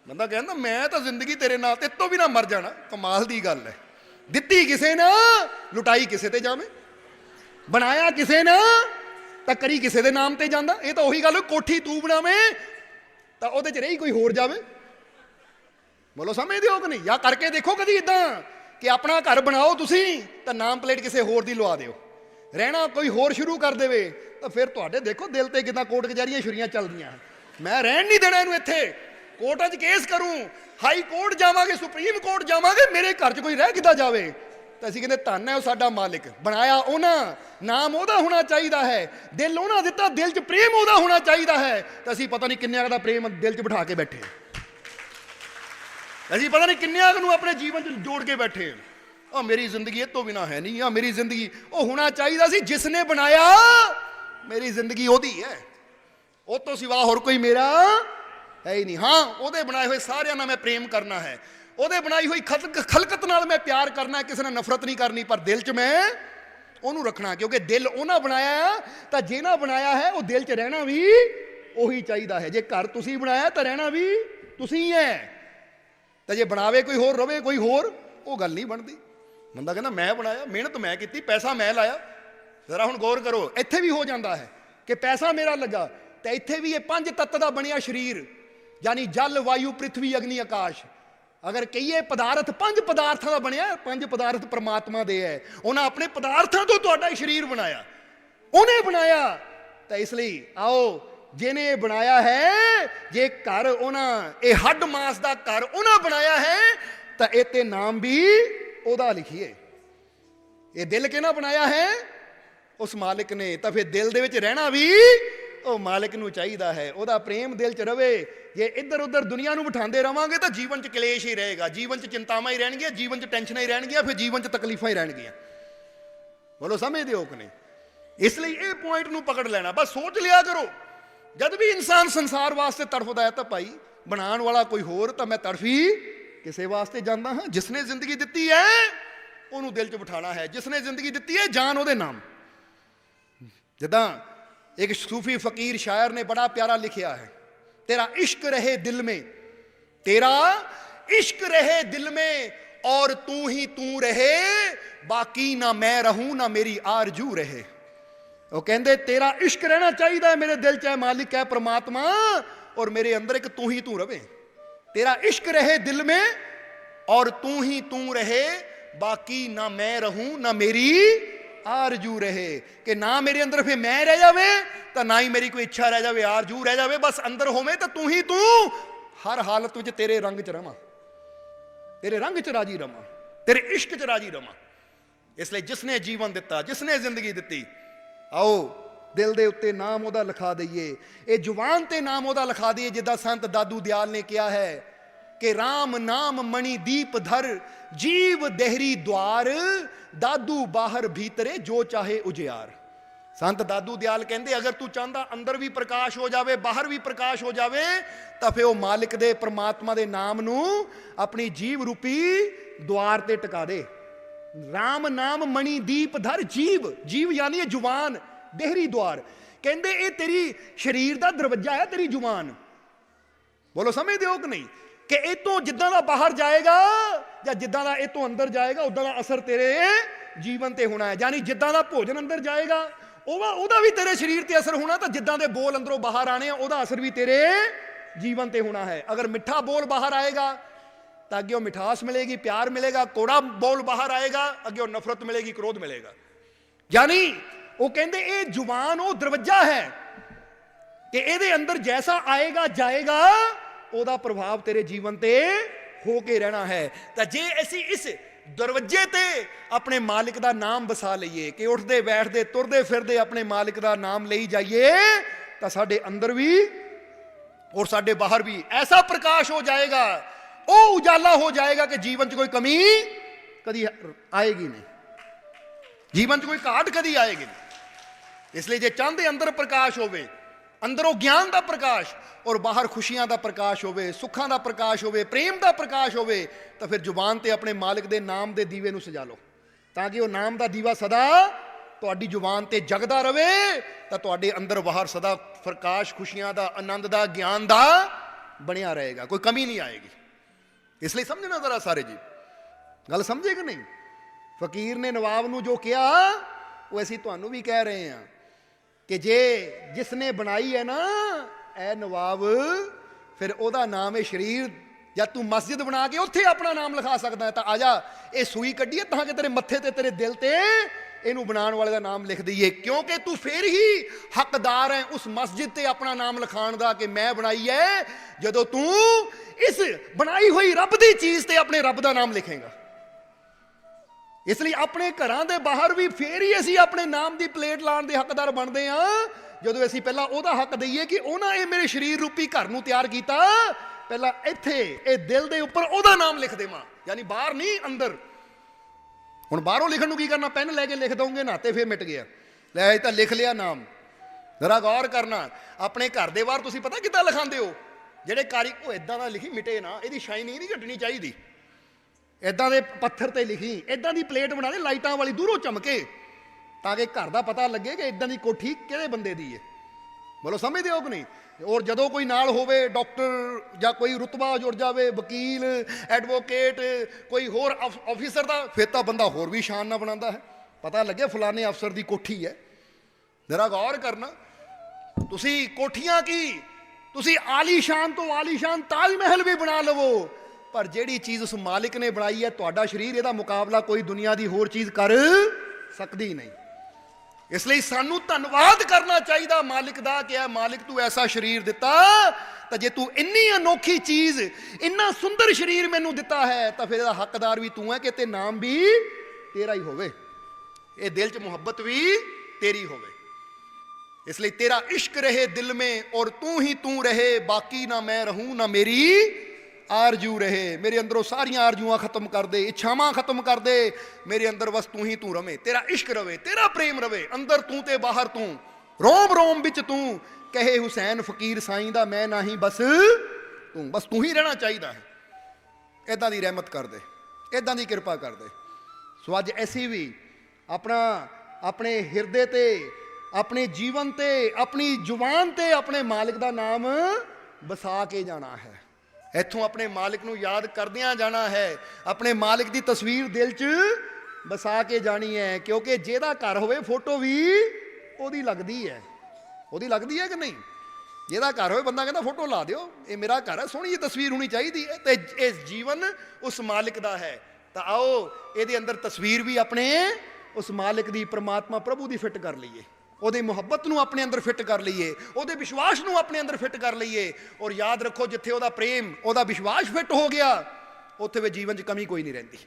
S1: ਬੰਦਾ ਕਹਿੰਦਾ, ਮੈਂ ਤਾਂ ਜ਼ਿੰਦਗੀ ਤੇਰੇ ਨਾਲ ਤੇ ਤੋਂ ਵੀ ਨਾ ਮਰ ਜਾਣਾ। ਕਮਾਲ ਦੀ ਗੱਲ ਹੈ। ਦਿੱਤੀ ਕਿਸੇ ਨਾ, ਲੁਟਾਈ ਕਿਸੇ ਤੇ ਜਾਵੇ। ਬਣਾਇਆ ਕਿਸੇ ਨਾ, ਤਾਂ ਕਰੀ ਕਿਸੇ ਦੇ ਨਾਮ ਤੇ ਜਾਂਦਾ। ਇਹ ਤਾਂ ਉਹੀ ਗੱਲ, ਕੋਠੀ ਤੂੰ ਬਣਾਵੇਂ, ਤਾਂ ਉਹਦੇ 'ਚ ਰਹੀ ਕੋਈ ਹੋਰ ਜਾਵੇ। ਬੋਲੋ ਸਮਝਦੇ ਹੋ ਕਿ ਨਹੀਂ? ਜਾਂ ਕਰਕੇ ਦੇਖੋ ਕਦੀ ਇਦਾਂ ਕਿ ਆਪਣਾ ਘਰ ਬਣਾਓ ਤੁਸੀਂ, ਤਾਂ ਨਾਮ ਪਲੇਟ ਕਿਸੇ ਹੋਰ ਦੀ ਲਵਾ ਦਿਓ। ਰਹਿਣਾ ਕੋਈ ਹੋਰ ਸ਼ੁਰੂ ਕਰ ਦੇਵੇ, ਤਾਂ ਫਿਰ ਤੁਹਾਡੇ ਦੇਖੋ ਦਿਲ ਤੇ ਕਿਦਾਂ ਕੋਰਟ ਕਚਹਿਰੀਆਂ ਛੁਰੀਆਂ ਚੱਲਦੀਆਂ। ਮੈਂ ਰਹਿਣ ਨਹੀਂ ਦੇਣਾ ਇਹਨੂੰ ਇੱਥੇ। ਕੋਰਟਾਂ 'ਚ ਕੇਸ ਕਰੂੰ। ਹਾਈ ਕੋਰਟ ਜਾਵਾਂਗੇ, ਸੁਪਰੀਮ ਕੋਰਟ ਜਾਵਾਂਗੇ, ਮੇਰੇ ਘਰ 'ਚ ਕੋਈ ਰਹਿ ਕਿੱਦਾਂ ਜਾਵੇ? ਤਾਂ ਅਸੀਂ ਕਹਿੰਦੇ, ਧੰਨ ਹੈ ਉਹ ਸਾਡਾ ਮਾਲਿਕ। ਬਣਾਇਆ ਉਹਨਾਂ, ਨਾਮ ਉਹਦਾ ਹੋਣਾ ਚਾਹੀਦਾ ਹੈ। ਦਿਲ ਉਹਨਾਂ ਦਿੱਤਾ, ਦਿਲ 'ਚ ਪ੍ਰੇਮ ਉਹਦਾ ਹੋਣਾ ਚਾਹੀਦਾ ਹੈ। ਤਾਂ ਅਸੀਂ ਪਤਾ ਨਹੀਂ ਕਿੰਨਿਆਂ ਦਾ ਪ੍ਰੇਮ ਦਿਲ 'ਚ ਬਿਠਾ ਕੇ ਬੈਠੇ ਅਸੀਂ ਪਤਾ ਨਹੀਂ ਕਿੰਨਿਆਂ ਨੂੰ ਆਪਣੇ ਜੀਵਨ 'ਚ ਜੋੜ ਕੇ ਬੈਠੇ ਆ ਮੇਰੀ ਜ਼ਿੰਦਗੀ ਇਹ ਤੋਂ ਬਿਨਾ ਹੈ ਨਹੀਂ ਆ ਮੇਰੀ ਜ਼ਿੰਦਗੀ, ਉਹ ਹੋਣਾ ਚਾਹੀਦਾ ਸੀ ਜਿਸ ਨੇ ਬਣਾਇਆ, ਮੇਰੀ ਜ਼ਿੰਦਗੀ ਉਹਦੀ ਹੈ। ਉਹ ਤੋਂ ਸਿਵਾ ਹੋਰ ਕੋਈ ਮੇਰਾ ਹੈ ਹੀ ਨਹੀਂ। ਹਾਂ, ਉਹਦੇ ਬਣਾਏ ਹੋਏ ਸਾਰਿਆਂ ਨਾਲ ਮੈਂ ਪ੍ਰੇਮ ਕਰਨਾ ਹੈ। ਉਹਦੇ ਬਣਾਈ ਹੋਈ ਖਲਕ ਖਲਕਤ ਨਾਲ ਮੈਂ ਪਿਆਰ ਕਰਨਾ ਕਿਸੇ ਨਾਲ ਨਫ਼ਰਤ ਨਹੀਂ ਕਰਨੀ, ਪਰ ਦਿਲ 'ਚ ਮੈਂ ਉਹਨੂੰ ਰੱਖਣਾ ਕਿਉਂਕਿ ਦਿਲ ਉਹਨਾਂ ਬਣਾਇਆ ਤਾਂ ਜਿਹਨਾਂ ਬਣਾਇਆ ਹੈ, ਉਹ ਦਿਲ 'ਚ ਰਹਿਣਾ ਵੀ ਉਹੀ ਚਾਹੀਦਾ ਹੈ। ਜੇ ਘਰ ਤੁਸੀਂ ਬਣਾਇਆ, ਤਾਂ ਰਹਿਣਾ ਵੀ ਤੁਸੀਂ ਹੈ। ਤਾਂ ਜੇ ਬਣਾਵੇ ਕੋਈ ਹੋਰ, ਰਵੇ ਕੋਈ ਹੋਰ, ਉਹ ਗੱਲ ਨਹੀਂ ਬਣਦੀ। ਬੰਦਾ ਕਹਿੰਦਾ, ਮੈਂ ਬਣਾਇਆ, ਮਿਹਨਤ ਮੈਂ ਕੀਤੀ, ਪੈਸਾ ਮੈਂ ਲਾਇਆ। ਜ਼ਰਾ ਹੁਣ ਗੌਰ ਕਰੋ, ਇੱਥੇ ਵੀ ਹੋ ਜਾਂਦਾ ਹੈ ਕਿ ਪੈਸਾ ਮੇਰਾ ਲੱਗਾ, ਤੇ ਇੱਥੇ ਵੀ ਇਹ ਪੰਜ ਤੱਤ ਦਾ ਬਣਿਆ ਸਰੀਰ, ਯਾਨੀ ਜਲ, ਵਾਯੂ ਪ੍ਰithvi ਅਗਨੀ, ਆਕਾਸ਼। ਅਗਰ ਕਹੀਏ ਪਦਾਰਥ, ਪੰਜ ਪਦਾਰਥਾਂ ਦਾ ਬਣਿਆ, ਪੰਜ ਪਦਾਰਥ ਪ੍ਰਮਾਤਮਾ ਦੇ ਹੈ। ਉਹਨਾਂ ਆਪਣੇ ਪਦਾਰਥਾਂ ਤੋਂ ਤੁਹਾਡਾ ਸਰੀਰ ਬਣਾਇਆ। ਉਹਨੇ ਬਣਾਇਆ। ਤਾਂ ਇਸ ਲਈ ਆਓ, ਜਿਹਨੇ ਬਣਾਇਆ ਹੈ, ਜੇ ਘਰ ਉਹਨਾਂ, ਇਹ ਹੱਡ ਮਾਸ ਦਾ ਘਰ ਉਹਨਾਂ ਬਣਾਇਆ ਹੈ, ਤਾਂ ਇਹ ਤੇ ਨਾਮ ਵੀ ਉਹਦਾ ਲਿਖੀਏ। ਇਹ ਦਿਲ ਕਿਹਨਾਂ ਬਣਾਇਆ ਹੈ? ਉਸ ਮਾਲਕ ਨੇ। ਤਾਂ ਫਿਰ ਦਿਲ ਦੇ ਵਿੱਚ ਰਹਿਣਾ ਵੀ ਉਹ ਮਾਲਿਕ ਨੂੰ ਚਾਹੀਦਾ ਹੈ। ਉਹਦਾ ਪ੍ਰੇਮ ਦਿਲ 'ਚ ਰਵੇ। ਜੇ ਇੱਧਰ ਉੱਧਰ ਦੁਨੀਆ ਨੂੰ ਬਿਠਾਉਂਦੇ ਰਵਾਂਗੇ ਤਾਂ ਜੀਵਨ 'ਚ ਕਲੇਸ਼ ਹੀ ਰਹੇਗਾ। ਜੀਵਨ 'ਚ ਚਿੰਤਾਵਾਂ ਹੀ ਰਹਿਣਗੀਆਂ, ਜੀਵਨ 'ਚ ਟੈਨਸ਼ਨਾਂ ਹੀ ਰਹਿਣਗੀਆਂ, ਫਿਰ ਜੀਵਨ 'ਚ ਤਕਲੀਫਾਂ ਹੀ ਰਹਿਣਗੀਆਂ। ਬੋਲੋ, ਸਮਝਦੇ ਹੋ ਕਿ ਨਹੀਂ? ਇਸ ਲਈ ਇਹ ਪੁਆਇੰਟ ਨੂੰ ਪਕੜ ਲੈਣਾ। ਬਸ ਸੋਚ ਲਿਆ ਕਰੋ। ਜਦ ਵੀ ਇਨਸਾਨ ਸੰਸਾਰ ਵਾਸਤੇ ਤੜਫਦਾ ਹੈ ਤਾਂ ਭਾਈ, ਬਣਾਉਣ ਵਾਲਾ ਕੋਈ ਹੋਰ ਤਾਂ ਮੈਂ ਤੜਫੀ ਕਿਸੇ ਵਾਸਤੇ ਜਾਂਦਾ ਹਾਂ ਜਿਸ ਨੇ ਜ਼ਿੰਦਗੀ ਦਿੱਤੀ ਹੈ, ਉਹਨੂੰ ਦਿਲ 'ਚ ਬਿਠਾਣਾ ਹੈ। ਜਿਸ ਨੇ ਜ਼ਿੰਦਗੀ ਦਿੱਤੀ ਹੈ, ਜਾਨ ਉਹਦੇ ਨਾਮ। ਜਦਾਂ ਇੱਕ ਸੂਫੀ ਫਕੀਰ ਸ਼ਾਇਰ ਨੇ ਬੜਾ ਪਿਆਰਾ ਲਿਖਿਆ ਹੈ, ਤੇਰਾ ਇਸ਼ਕ ਰਹੇ ਦਿਲ ਮੇ, ਤੇਰਾ ਇਸ਼ਕ ਰਹੇ ਦਿਲ ਮੇ, ਔਰ ਤੂੰ ਹੀ ਤੂੰ ਰਹੇ, ਬਾਕੀ ਨਾ ਮੈਂ ਰਹੂੰ, ਨਾ ਮੇਰੀ ਆਰਜ਼ੂ ਰਹੇ। ਉਹ ਕਹਿੰਦੇ, ਤੇਰਾ ਇਸ਼ਕ ਰਹਿਣਾ ਚਾਹੀਦਾ ਹੈ ਮੇਰੇ ਦਿਲ 'ਚ ਹੈ ਮਾਲਿਕ ਹੈ ਪ੍ਰਮਾਤਮਾ, ਔਰ ਮੇਰੇ ਅੰਦਰ ਇੱਕ ਤੂੰ ਹੀ ਤੂੰ ਰਵੇਂ। तेरा इश्क रहे दिल में और तू ही तू रहे, बाकी ना मैं रहूँ, ना मेरी आरज़ू रहे। कि ना मेरे अंदर फिर मैं रह जावे तो ना ही मेरी कोई इच्छा रह जावे, आरज़ू रह जावे, बस अंदर होवे तो तू ही तू। हर हालत में तेरे रंग च रवा। तेरे रंग च राज़ी रवा। तेरे इश्क च राज़ी रवा। इसलिए जिसने जीवन दिता जिसने ज़िंदगी दिती आओ ਦਿਲ ਦੇ ਉੱਤੇ ਨਾਮ ਉਹਦਾ ਲਿਖਾ ਦਈਏ। ਇਹ ਜ਼ੁਬਾਨ ਤੇ ਨਾਮ ਉਹਦਾ ਲਿਖਾ ਦਈਏ, ਜਿੱਦਾਂ ਸੰਤ ਦਾਦੂ ਦਿਆਲ ਨੇ ਕਿਹਾ ਹੈ ਕਿ RAM ਨਾਮ ਮਣੀ ਦੀਪ ਧਰ, ਜੀਵ ਦਹਿਰੀ ਦਵਾਰ, ਦਾਦੂ ਬਾਹਰ ਭੀਤਰੇ ਜੋ ਚਾਹੇ ਉਜਿਆਰ। ਸੰਤ ਦਾਦੂ ਦਿਆਲ ਕਹਿੰਦੇ, ਅਗਰ ਤੂੰ ਚਾਹੁੰਦਾ ਅੰਦਰ ਵੀ ਪ੍ਰਕਾਸ਼ ਹੋ ਜਾਵੇ, ਬਾਹਰ ਵੀ ਪ੍ਰਕਾਸ਼ ਹੋ ਜਾਵੇ, ਤਾਂ ਫੇ ਉਹ ਮਾਲਿਕ ਦੇ, ਪ੍ਰਮਾਤਮਾ ਦੇ ਨਾਮ ਨੂੰ ਆਪਣੀ ਜੀਵ ਰੂਪੀ ਦਵਾਰ ਤੇ ਟਿਕਾ ਦੇ। RAM ਨਾਮ ਮਣੀ ਦੀਪ ਧਰ, ਜੀਵ ਜੀਵ ਯਾਨੀ ਇਹ ਜ਼ੁਬਾਨ। ਦੇਹਰੀ ਦਵਾਰ ਕਹਿੰਦੇ, ਇਹ ਤੇਰੀ ਸਰੀਰ ਦਾ ਦਰਵਾਜ਼ਾ ਹੈ, ਤੇਰੀ ਜ਼ੁਬਾਨ। ਬੋਲੋ ਸਮਝਦੇ ਹੋ ਕਿ ਨਹੀਂ? ਕਿ ਇਹ ਤੋਂ ਜਿੱਦਾਂ ਦਾ ਬਾਹਰ ਜਾਏਗਾ ਜਾਂ ਜਿੱਦਾਂ ਦਾ ਇਹ ਤੋਂ ਅੰਦਰ ਜਾਏਗਾ, ਉਦਾਂ ਦਾ ਅਸਰ ਤੇਰੇ ਜੀਵਨ ਤੇ ਹੋਣਾ ਹੈ। ਯਾਨੀ ਜਿੱਦਾਂ ਦਾ ਭੋਜਨ ਅੰਦਰ ਜਾਏਗਾ, ਉਹਦਾ ਉਹਦਾ ਵੀ ਤੇਰੇ ਸਰੀਰ ਤੇ ਅਸਰ ਹੋਣਾ ਤਾਂ ਜਿੱਦਾਂ ਦੇ ਬੋਲ ਅੰਦਰੋਂ ਬਾਹਰ ਆਣੇ ਆ, ਉਹਦਾ ਅਸਰ ਵੀ ਤੇਰੇ ਜੀਵਨ ਤੇ ਹੋਣਾ ਹੈ। ਅਗਰ ਮਿੱਠਾ ਬੋਲ ਬਾਹਰ ਆਏਗਾ, ਤਾਂ ਅੱਗੇ ਉਹ ਮਿਠਾਸ ਮਿਲੇਗੀ, ਪਿਆਰ ਮਿਲੇਗਾ, ਕੋੜਾ ਬੋਲ ਬਾਹਰ ਆਏਗਾ, ਅੱਗੇ ਉਹ ਨਫ਼ਰਤ ਮਿਲੇਗੀ, ਕ੍ਰੋਧ ਮਿਲੇਗਾ। ਯਾਨੀ ਉਹ ਕਹਿੰਦੇ, ਇਹ ਜ਼ੁਬਾਨ ਉਹ ਦਰਵਾਜ਼ਾ ਹੈ ਕਿ ਇਹਦੇ ਅੰਦਰ ਜੈਸਾ ਆਏਗਾ, ਜਾਏਗਾ, ਉਹਦਾ ਪ੍ਰਭਾਵ ਤੇਰੇ ਜੀਵਨ ਤੇ ਹੋ ਕੇ ਰਹਿਣਾ ਹੈ। ਤਾਂ ਜੇ ਅਸੀਂ ਇਸ ਦਰਵਾਜ਼ੇ ਤੇ ਆਪਣੇ ਮਾਲਿਕ ਦਾ ਨਾਮ ਵਸਾ ਲਈਏ, ਕਿ ਉੱਠਦੇ, ਬੈਠਦੇ, ਤੁਰਦੇ, ਫਿਰਦੇ ਆਪਣੇ ਮਾਲਕ ਦਾ ਨਾਮ ਲਈ ਜਾਈਏ, ਤਾਂ ਸਾਡੇ ਅੰਦਰ ਵੀ ਔਰ ਸਾਡੇ ਬਾਹਰ ਵੀ ਐਸਾ ਪ੍ਰਕਾਸ਼ ਹੋ ਜਾਏਗਾ, ਉਹ ਉਜਾਲਾ ਹੋ ਜਾਏਗਾ ਕਿ ਜੀਵਨ 'ਚ ਕੋਈ ਕਮੀ ਕਦੀ ਆਏਗੀ ਨਹੀਂ। ਜੀਵਨ 'ਚ ਕੋਈ ਘਾਟ ਕਦੀ ਆਏਗੀ ਨਹੀਂ। ਇਸ ਲਈ ਜੇ ਚਾਹੁੰਦੇ ਅੰਦਰ ਪ੍ਰਕਾਸ਼ ਹੋਵੇ, ਅੰਦਰੋਂ ਗਿਆਨ ਦਾ ਪ੍ਰਕਾਸ਼ ਔਰ ਬਾਹਰ ਖੁਸ਼ੀਆਂ ਦਾ ਪ੍ਰਕਾਸ਼ ਹੋਵੇ, ਸੁੱਖਾਂ ਦਾ ਪ੍ਰਕਾਸ਼ ਹੋਵੇ, ਪ੍ਰੇਮ ਦਾ ਪ੍ਰਕਾਸ਼ ਹੋਵੇ, ਤਾਂ ਫਿਰ ਜ਼ੁਬਾਨ ਤੇ ਆਪਣੇ ਮਾਲਕ ਦੇ ਨਾਮ ਦੇ ਦੀਵੇ ਨੂੰ ਸਜਾ ਲਓ। ਤਾਂ ਕਿ ਉਹ ਨਾਮ ਦਾ ਦੀਵਾ ਸਦਾ ਤੁਹਾਡੀ ਜ਼ੁਬਾਨ ਤੇ ਜਗਦਾ ਰਵੇ, ਤਾਂ ਤੁਹਾਡੇ ਅੰਦਰ ਬਾਹਰ ਸਦਾ ਪ੍ਰਕਾਸ਼, ਖੁਸ਼ੀਆਂ ਦਾ, ਆਨੰਦ ਦਾ, ਗਿਆਨ ਦਾ ਬਣਿਆ ਰਹੇਗਾ, ਕੋਈ ਕਮੀ ਨਹੀਂ ਆਏਗੀ। ਇਸ ਲਈ ਸਮਝਣਾ ਜ਼ਰਾ ਸਾਰੇ ਜੀ। ਗੱਲ ਸਮਝੇ ਕਿ ਨਹੀਂ? ਫਕੀਰ ਨੇ ਨਵਾਬ ਨੂੰ ਜੋ ਕਿਹਾ, ਉਹ ਅਸੀਂ ਤੁਹਾਨੂੰ ਵੀ ਕਹਿ ਰਹੇ ਹਾਂ। ਕਿ ਜੇ ਜਿਸ ਨੇ ਬਣਾਈ ਹੈ ਨਾ, ਐ ਨਵਾਬ, ਫਿਰ ਉਹਦਾ ਨਾਮ ਹੈ ਸ਼ਰੀਰ। ਜਾਂ ਤੂੰ ਮਸਜਿਦ ਬਣਾ ਕੇ ਉੱਥੇ ਆਪਣਾ ਨਾਮ ਲਿਖਾ ਸਕਦਾ ਤਾਂ ਆ ਜਾ, ਇਹ ਸੂਈ ਕੱਢੀਏ ਤਾਂ ਕਿ ਤੇਰੇ ਮੱਥੇ ਤੇ, ਤੇਰੇ ਦਿਲ ਤੇ ਇਹਨੂੰ ਬਣਾਉਣ ਵਾਲੇ ਦਾ ਨਾਮ ਲਿਖ ਦਈਏ। ਕਿਉਂਕਿ ਤੂੰ ਫੇਰ ਹੀ ਹੱਕਦਾਰ ਹੈ ਉਸ ਮਸਜਿਦ ਤੇ ਆਪਣਾ ਨਾਮ ਲਿਖਾਉਣ ਦਾ ਕਿ ਮੈਂ ਬਣਾਈ ਹੈ, ਜਦੋਂ ਤੂੰ ਇਸ ਬਣਾਈ ਹੋਈ ਰੱਬ ਦੀ ਚੀਜ਼ ਤੇ ਆਪਣੇ ਰੱਬ ਦਾ ਨਾਮ ਲਿਖੇਗਾ। ਇਸ ਲਈ ਆਪਣੇ ਘਰਾਂ ਦੇ ਬਾਹਰ ਵੀ ਫੇਰ ਹੀ ਅਸੀਂ ਆਪਣੇ ਨਾਮ ਦੀ ਪਲੇਟ ਲਾਉਣ ਦੇ ਹੱਕਦਾਰ ਬਣਦੇ ਆ ਜਦੋਂ ਅਸੀਂ ਪਹਿਲਾਂ ਉਹਦਾ ਹੱਕ ਦਈਏ ਕਿ ਉਹਨਾਂ ਇਹ ਮੇਰੇ ਸਰੀਰ ਰੂਪੀ ਘਰ ਨੂੰ ਤਿਆਰ ਕੀਤਾ, ਪਹਿਲਾਂ ਇੱਥੇ, ਇਹ ਦਿਲ ਦੇ ਉੱਪਰ ਉਹਦਾ ਨਾਮ ਲਿਖ ਦੇਵਾਂ। ਯਾਨੀ ਬਾਹਰ ਨਹੀਂ, ਅੰਦਰ। ਹੁਣ ਬਾਹਰੋਂ ਲਿਖਣ ਨੂੰ ਕੀ ਕਰਨਾ? ਪੈਨ ਲੈ ਕੇ ਲਿਖ ਦੋਗੇ ਨਾ, ਤੇ ਫੇਰ ਮਿਟ ਗਿਆ। ਲੈ ਇਹ ਤਾਂ ਲਿਖ ਲਿਆ ਨਾਮ। ਜ਼ਰਾ ਗੌਰ ਕਰਨਾ। ਆਪਣੇ ਘਰ ਦੇ ਬਾਹਰ ਤੁਸੀਂ ਪਤਾ ਕਿੱਦਾਂ ਲਿਖਾਉਂਦੇ ਹੋ? ਜਿਹੜੇ ਕਾਰੀ ਉਹ ਇਦਾਂ ਦਾ ਲਿਖੀ ਮਿਟੇ ਨਾ, ਇਹਦੀ ਸ਼ਾਈਨਿੰਗ ਨਹੀਂ ਘਟਣੀ ਚਾਹੀਦੀ। ਇਦਾਂ ਦੇ ਪੱਥਰ ਤੇ ਲਿਖੀ ਇਦਾਂ ਦੀ ਪਲੇਟ ਬਣਾ ਦੇ, ਲਾਈਟਾਂ ਵਾਲੀ ਦੂਰੋਂ ਚਮਕੇ, ਤਾਂ ਕਿ ਘਰ ਦਾ ਪਤਾ ਲੱਗੇ ਕਿ ਇਦਾਂ ਦੀ ਕੋਠੀ ਕਿਹੜੇ ਬੰਦੇ ਦੀ ਹੈ ਬੋਲੋ ਸਮਝਦੇ ਹੋ ਕਿ ਨਹੀਂ? ਔਰ ਜਦੋਂ ਕੋਈ ਨਾਲ ਹੋਵੇ, ਡਾਕਟਰ ਜਾਂ ਕੋਈ ਰੁਤਬਾ ਜੁੜ ਜਾਵੇ, ਵਕੀਲ, ਐਡਵੋਕੇਟ, ਕੋਈ ਹੋਰ ਆਫੀਸਰ ਦਾ, ਫਿਰ ਤਾਂ ਬੰਦਾ ਹੋਰ ਵੀ ਸ਼ਾਨ ਨਾਲ ਬਣਾਉਂਦਾ ਹੈ। ਪਤਾ ਲੱਗੇ ਫਲਾਣੇ ਅਫਸਰ ਦੀ ਕੋਠੀ ਹੈ। ਜ਼ਰਾ ਗੌਰ ਕਰਨਾ, ਤੁਸੀਂ ਕੋਠੀਆਂ ਕੀ? ਤੁਸੀਂ ਆਲੀਸ਼ਾਨ ਤੋਂ ਆਲੀਸ਼ਾਨ ਤਾਜ ਮਹਿਲ ਵੀ ਬਣਾ ਲਵੋ। ਪਰ ਜਿਹੜੀ ਚੀਜ਼ ਉਸ ਮਾਲਿਕ ਨੇ ਬਣਾਈ ਹੈ, ਤੁਹਾਡਾ ਸਰੀਰ ਇਹਦਾ ਮੁਕਾਬਲਾ ਕੋਈ ਦੁਨੀਆ ਦੀ ਹੋਰ ਚੀਜ਼ ਕਰ ਸਕਦੀ ਨਹੀਂ। ਇਸ ਲਈ ਸਾਨੂੰ ਧੰਨਵਾਦ ਕਰਨਾ ਚਾਹੀਦਾ ਮਾਲਿਕ ਦਾ ਕਿ ਆ ਮਾਲਿਕ ਤੂੰ ਐਸਾ ਸਰੀਰ ਦਿੱਤਾ ਤਾਂ ਜੇ ਤੂੰ ਇੰਨੀ ਅਨੋਖੀ ਚੀਜ਼, ਇੰਨਾ ਸੁੰਦਰ ਸਰੀਰ ਮੈਨੂੰ ਦਿੱਤਾ ਹੈ, ਤਾਂ ਫਿਰ ਇਹਦਾ ਹੱਕਦਾਰ ਵੀ ਤੂੰ ਹੈ ਕਿ ਤੇ ਨਾਮ ਵੀ ਤੇਰਾ ਹੀ ਹੋਵੇ। ਇਹ ਦਿਲ 'ਚ ਮੁਹੱਬਤ ਵੀ ਤੇਰੀ ਹੋਵੇ। ਇਸ ਲਈ ਤੇਰਾ ਇਸ਼ਕ ਰਹੇ ਦਿਲ ਮੇ ਔਰ ਤੂੰ ਹੀ ਤੂੰ ਰਹੇ, ਬਾਕੀ ਨਾ ਮੈਂ ਰਹੂੰ, ਨਾ ਮੇਰੀ ਆਰਜੂ ਰਹੇ। ਮੇਰੇ ਅੰਦਰੋਂ ਸਾਰੀਆਂ ਆਰਜੂਆਂ ਖਤਮ ਕਰ ਦੇ, ਇੱਛਾਵਾਂ ਖਤਮ ਕਰ ਦੇ। ਮੇਰੇ ਅੰਦਰ ਬਸ ਤੂੰ ਹੀ ਤੂੰ ਰਵੇਂ, ਤੇਰਾ ਇਸ਼ਕ ਰਵੇ, ਤੇਰਾ ਪ੍ਰੇਮ ਰਵੇ। ਅੰਦਰ ਤੂੰ ਤੇ ਬਾਹਰ ਤੂੰ। ਰੋਮ ਰੋਮ ਵਿੱਚ ਤੂੰ। ਕਹੇ ਹੁਸੈਨ, ਫਕੀਰ ਸਾਈਂ ਦਾ ਮੈਂ ਨਹੀਂ ਬਸ ਤੂੰ। ਬਸ ਤੂੰ ਹੀ ਰਹਿਣਾ ਚਾਹੀਦਾ ਹੈ। ਇਦਾਂ ਦੀ ਰਹਿਮਤ ਕਰ ਦੇ। ਇਦਾਂ ਦੀ ਕਿਰਪਾ ਕਰ ਦੇ। ਸੋ ਅੱਜ ਐਸੀ ਵੀ ਆਪਣਾ, ਆਪਣੇ ਹਿਰਦੇ ਤੇ, ਆਪਣੇ ਜੀਵਨ ਤੇ, ਆਪਣੀ ਜ਼ੁਬਾਨ ਤੇ ਆਪਣੇ ਮਾਲਕ ਦਾ ਨਾਮ ਵਸਾ ਕੇ ਜਾਣਾ ਹੈ। ਇੱਥੋਂ ਆਪਣੇ ਮਾਲਿਕ ਨੂੰ ਯਾਦ ਕਰਦਿਆਂ ਜਾਣਾ ਹੈ। ਆਪਣੇ ਮਾਲਿਕ ਦੀ ਤਸਵੀਰ ਦਿਲ 'ਚ ਵਸਾ ਕੇ ਜਾਣੀ ਹੈ, ਕਿਉਂਕਿ ਜਿਹਦਾ ਘਰ ਹੋਵੇ ਫੋਟੋ ਵੀ ਉਹਦੀ ਲੱਗਦੀ ਹੈ। ਉਹਦੀ ਲੱਗਦੀ ਹੈ ਕਿ ਨਹੀਂ? ਜਿਹਦਾ ਘਰ ਹੋਵੇ ਬੰਦਾ ਕਹਿੰਦਾ ਫੋਟੋ ਲਾ ਦਿਓ। ਇਹ ਮੇਰਾ ਘਰ ਹੈ, ਸੋਹਣੀ ਜਿਹੀ ਤਸਵੀਰ ਹੋਣੀ ਚਾਹੀਦੀ ਹੈ ਤੇ ਇਸ ਜੀਵਨ ਉਸ ਮਾਲਿਕ ਦਾ ਹੈ। ਤਾਂ ਆਓ, ਇਹਦੇ ਅੰਦਰ ਤਸਵੀਰ ਵੀ ਆਪਣੇ ਉਸ ਮਾਲਕ ਦੀ ਪ੍ਰਮਾਤਮਾ ਪ੍ਰਭੂ ਦੀ ਫਿੱਟ ਕਰ ਲਈਏ। ਉਹਦੀ ਮੁਹੱਬਤ ਨੂੰ ਆਪਣੇ ਅੰਦਰ ਫਿੱਟ ਕਰ ਲਈਏ, ਉਹਦੇ ਵਿਸ਼ਵਾਸ ਨੂੰ ਆਪਣੇ ਅੰਦਰ ਫਿੱਟ ਕਰ ਲਈਏ। ਔਰ ਯਾਦ ਰੱਖੋ ਜਿੱਥੇ ਉਹਦਾ ਪ੍ਰੇਮ, ਉਹਦਾ ਵਿਸ਼ਵਾਸ ਫਿੱਟ ਹੋ ਗਿਆ, ਉੱਥੇ ਵੀ ਜੀਵਨ 'ਚ ਕਮੀ ਕੋਈ ਨਹੀਂ ਰਹਿੰਦੀ।